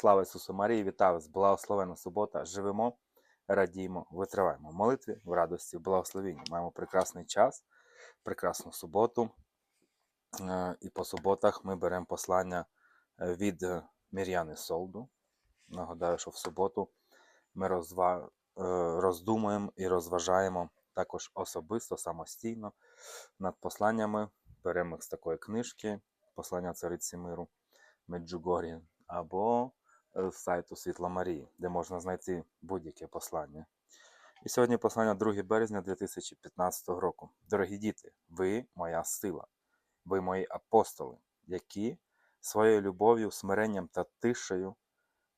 Слава Ісусу Марії, вітаю вас, благословена субота. Живемо, радіємо, витриваємо. В молитві в радості, в благословенні. Маємо прекрасний час, прекрасну суботу. Е, І по суботах ми беремо послання е, від е, Мір'яни Солду. Нагадаю, що в суботу ми розва... роздумуємо і розважаємо також особисто, самостійно над посланнями. Беремо їх з такої книжки Послання Цариці Миру Меджугорі або з сайту Світла Марії, де можна знайти будь-яке послання. І сьогодні послання 2 березня 2015 року. Дорогі діти, ви моя сила, ви мої апостоли, які своєю любов'ю, смиренням та тишею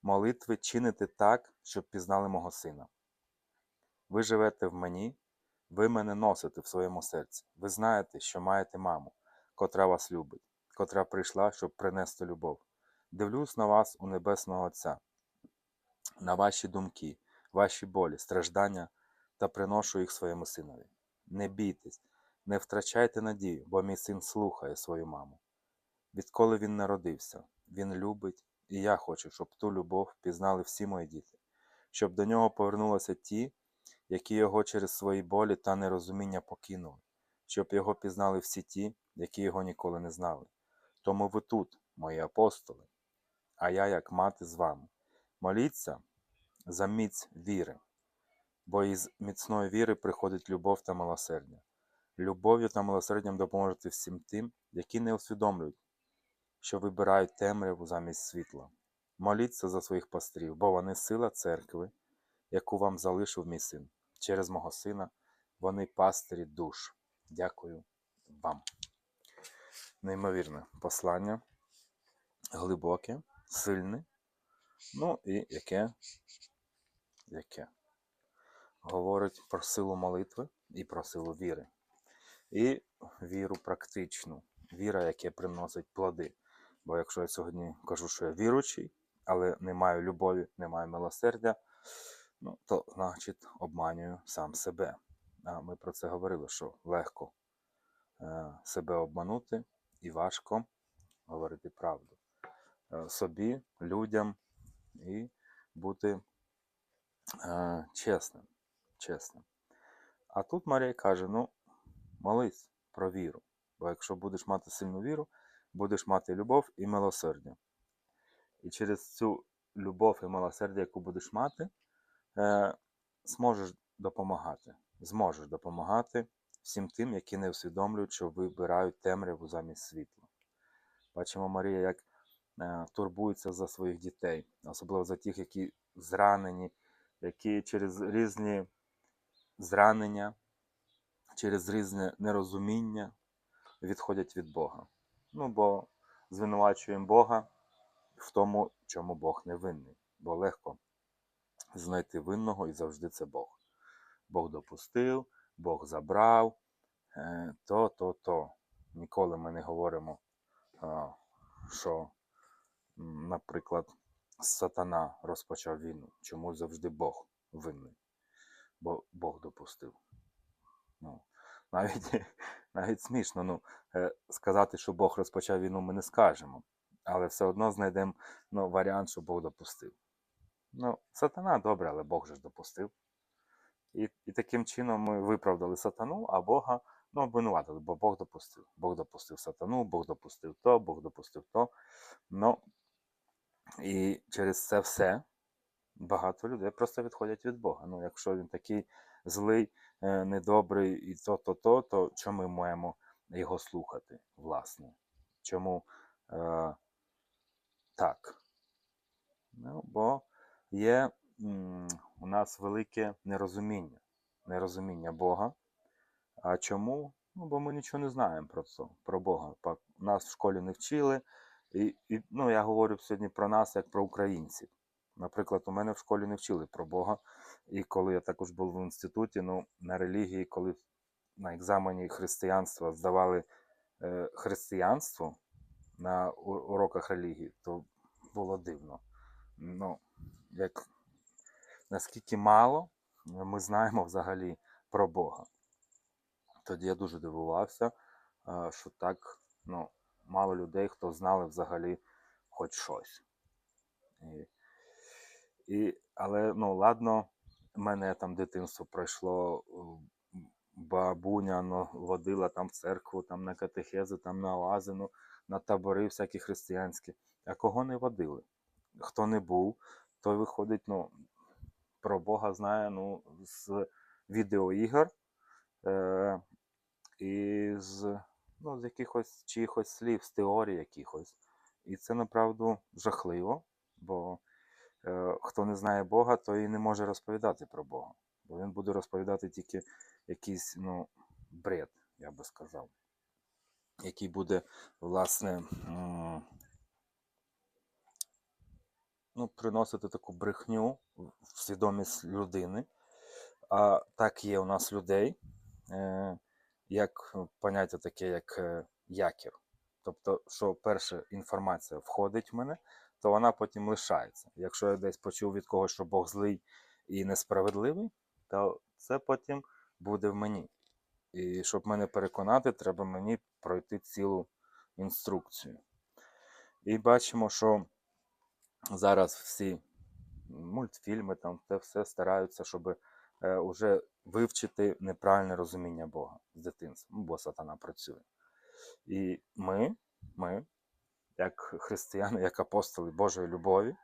молитви чините так, щоб пізнали мого сина. Ви живете в мені, ви мене носите в своєму серці. Ви знаєте, що маєте маму, котра вас любить, котра прийшла, щоб принести любов. Дивлюсь на вас у Небесного Отця, на ваші думки, ваші болі, страждання та приношу їх своєму синові. Не бійтесь, не втрачайте надію, бо мій син слухає свою маму. Відколи він народився, він любить, і я хочу, щоб ту любов пізнали всі мої діти, щоб до нього повернулися ті, які його через свої болі та нерозуміння покинули, щоб його пізнали всі ті, які його ніколи не знали. Тому ви тут, мої апостоли, а я, як мати, з вами. Моліться за міць віри, бо із міцної віри приходить любов та милосердя. Любов'ю та милосердям допоможете всім тим, які не усвідомлюють, що вибирають темряву замість світла. Моліться за своїх пастрів, бо вони сила церкви, яку вам залишив мій син. Через мого сина вони пастирі душ. Дякую вам. Неймовірне послання, глибоке, сильне, ну і яке, яке говорить про силу молитви і про силу віри. І віру практичну, віра, яка приносить плоди. Бо якщо я сьогодні кажу, що я віручий, але не маю любові, не маю милосердя, ну, то значить обманюю сам себе. А ми про це говорили, що легко е, себе обманути і важко говорити правду собі, людям і бути е, чесним. чесним. А тут Марія каже: ну, молись про віру. Бо якщо будеш мати сильну віру, будеш мати любов і милосердя. І через цю любов і милосердя, яку будеш мати, е, зможеш допомагати. Зможеш допомагати всім тим, які не усвідомлюють, що вибирають темряву замість світла. Бачимо, Марія, як е, турбується за своїх дітей, особливо за тих, які зранені, які через різні зранення, через різне нерозуміння відходять від Бога. Ну, бо звинувачуємо Бога в тому, чому Бог не винний. Бо легко знайти винного і завжди це Бог. Бог допустив, Бог забрав, е, то, то, то. Ніколи ми не говоримо, що, наприклад, сатана розпочав війну. Чому завжди Бог винний? Бо Бог допустив. Ну, навіть, навіть смішно. Ну, е, сказати, що Бог розпочав війну, ми не скажемо. Але все одно знайдемо ну, варіант, що Бог допустив. Ну, сатана добре, але Бог же ж допустив. І, і таким чином ми виправдали сатану, а Бога ну, обвинуватили, бо Бог допустив. Бог допустив сатану, Бог допустив то, Бог допустив то. Ну, і через це все багато людей просто відходять від Бога. Ну, якщо він такий злий, е, недобрий і то, то, то, чому ми маємо його слухати, власне? Чому е, так? Ну, бо є м, у нас велике нерозуміння, нерозуміння Бога. А чому? Ну, бо ми нічого не знаємо про це, про Бога. Нас в школі не вчили. І, і ну, я говорю сьогодні про нас як про українців. Наприклад, у мене в школі не вчили про Бога. І коли я також був в інституті, ну, на релігії, коли на екзамені християнства здавали е, християнство на уроках релігії, то було дивно. Ну, як наскільки мало ми знаємо взагалі про Бога. Тоді я дуже дивувався, що так ну, мало людей, хто знали взагалі хоч щось. І, і, але ну, ладно, в мене там дитинство пройшло, бабуня ну, водила там в церкву, там на катехези, там на оази, ну, на табори всякі християнські. А кого не водили? Хто не був, той виходить, ну, про Бога знає ну, з відеоігор е, і з, ну, з якихось чихось слів, з теорій якихось. І це направду жахливо, бо е, хто не знає Бога, той і не може розповідати про Бога. Бо він буде розповідати тільки якийсь ну, бред, я би сказав, який буде, власне, ну, приносити таку брехню в свідомість людини. А так є у нас людей, е, як ну, поняття таке, як е, якір. Тобто, що перша інформація входить в мене, то вона потім лишається. Якщо я десь почув від когось, що Бог злий і несправедливий, то це потім буде в мені. І щоб мене переконати, треба мені пройти цілу інструкцію. І бачимо, що зараз всі мультфільми, там те все стараються, щоб е, уже вивчити неправильне розуміння Бога з дитинства, ну, бо сатана працює. І ми, ми, як християни, як апостоли Божої любові,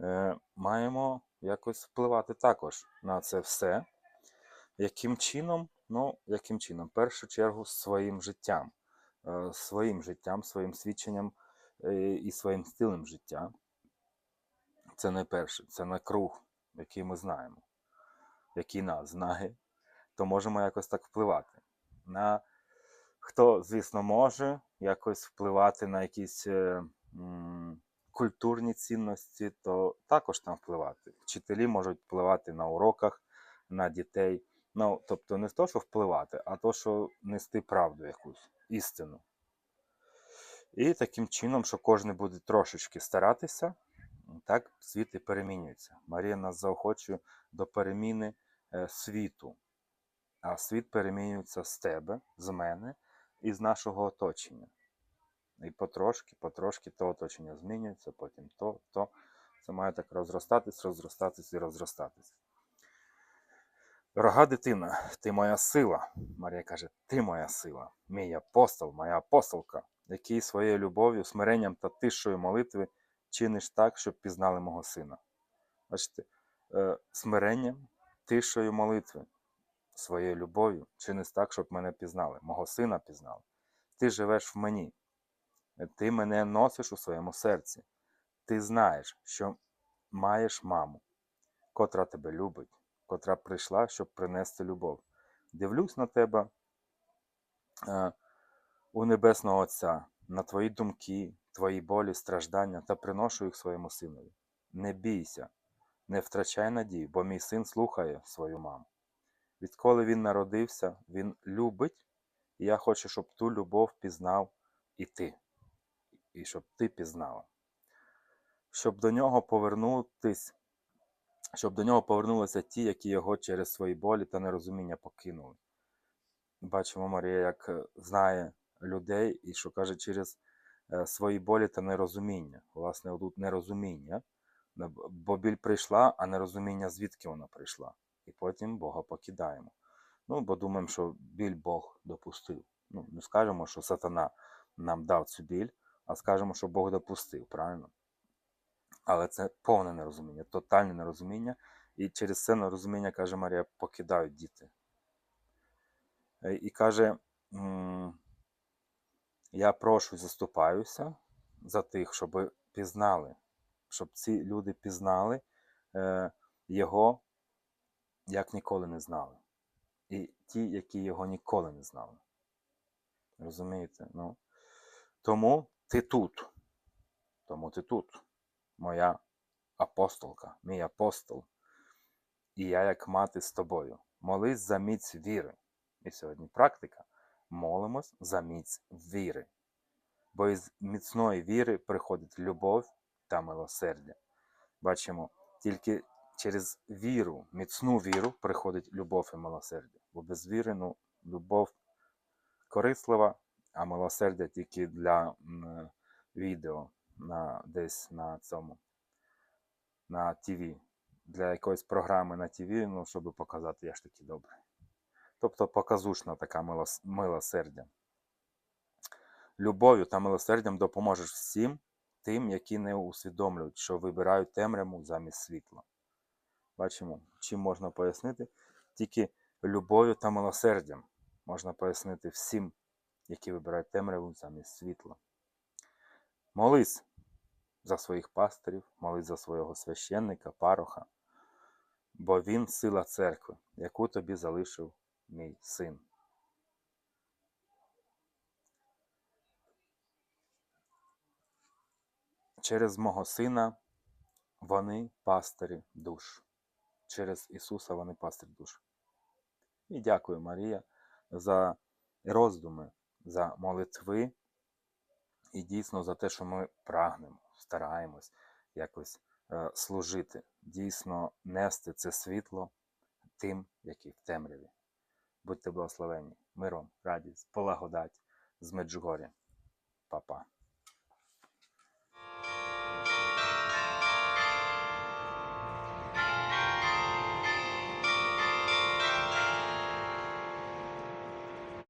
е, маємо якось впливати також на це все. Яким чином? Ну, яким чином? В першу чергу своїм життям, Е, своїм життям, своїм свідченням е, і своїм стилем життя. Це не перше, це не круг, який ми знаємо, який нас знає, то можемо якось так впливати. На хто, звісно, може якось впливати на якісь е, культурні цінності, то також там впливати. Вчителі можуть впливати на уроках, на дітей. Ну, тобто не то, що впливати, а то, що нести правду якусь, істину. І таким чином, що кожен буде трошечки старатися, так світ і перемінюється. Марія нас заохочує до переміни е, світу. А світ перемінюється з тебе, з мене і з нашого оточення. І потрошки, потрошки то оточення змінюється, потім то, то. Це має так розростатись, розростатись і розростатись. Дорога дитина, ти моя сила. Марія каже, ти моя сила, мій апостол, моя апостолка, який своєю любов'ю, смиренням та тишою молитви чиниш так, щоб пізнали мого сина. Бачите, е, смиренням, тишою молитви, своєю любов'ю чиниш так, щоб мене пізнали, мого сина пізнали. Ти живеш в мені, ти мене носиш у своєму серці. Ти знаєш, що маєш маму, котра тебе любить, котра прийшла, щоб принести любов. Дивлюсь на тебе е, у Небесного Отця, на твої думки, твої болі, страждання та приношу їх своєму синові. Не бійся, не втрачай надії, бо мій син слухає свою маму. Відколи він народився, він любить, і я хочу, щоб ту любов пізнав і ти, і щоб ти пізнала. Щоб до нього повернутись, щоб до нього повернулися ті, які його через свої болі та нерозуміння покинули. Бачимо, Марія, як е, знає людей і що каже через е, свої болі та нерозуміння. Власне, тут нерозуміння, бо біль прийшла, а нерозуміння, звідки вона прийшла. І потім Бога покидаємо. Ну, бо думаємо, що біль Бог допустив. Ну, не скажемо, що сатана нам дав цю біль, а скажемо, що Бог допустив, правильно? Але це повне нерозуміння, тотальне нерозуміння. І через це нерозуміння, каже Марія, покидають діти. Е, І каже, я прошу заступаюся за тих, щоб пізнали, щоб ці люди пізнали е, його, як ніколи не знали. І ті, які його ніколи не знали. Розумієте? Ну, тому ти тут. Тому ти тут, моя апостолка, мій апостол. І я, як мати з тобою. Молись за міць віри. І сьогодні практика. Молимось за міць віри. Бо із міцної віри приходить любов та милосердя. Бачимо, тільки через віру, міцну віру, приходить любов і милосердя. Бо без віри, ну, любов корислива, а милосердя тільки для м, відео на, десь на цьому на ТВ, для якоїсь програми на ТВ, ну, щоб показати, я ж такий добрий. Тобто показушна така милос- милосердя. Любов'ю та милосердям допоможеш всім тим, які не усвідомлюють, що вибирають темряву замість світла. Бачимо, чим можна пояснити? Тільки любов'ю та милосердям можна пояснити всім, які вибирають темряву замість світла. Молись за своїх пастирів, молись за свого священника, пароха, бо він сила церкви, яку тобі залишив мій син. Через мого сина вони пастирі душ. Через Ісуса вони пастир душ. І дякую, Марія, за роздуми, за молитви і дійсно за те, що ми прагнемо, стараємось якось е, служити, дійсно нести це світло тим, які в темряві. Будьте благословені, миром, радість, благодать з Меджугоря. Па-па.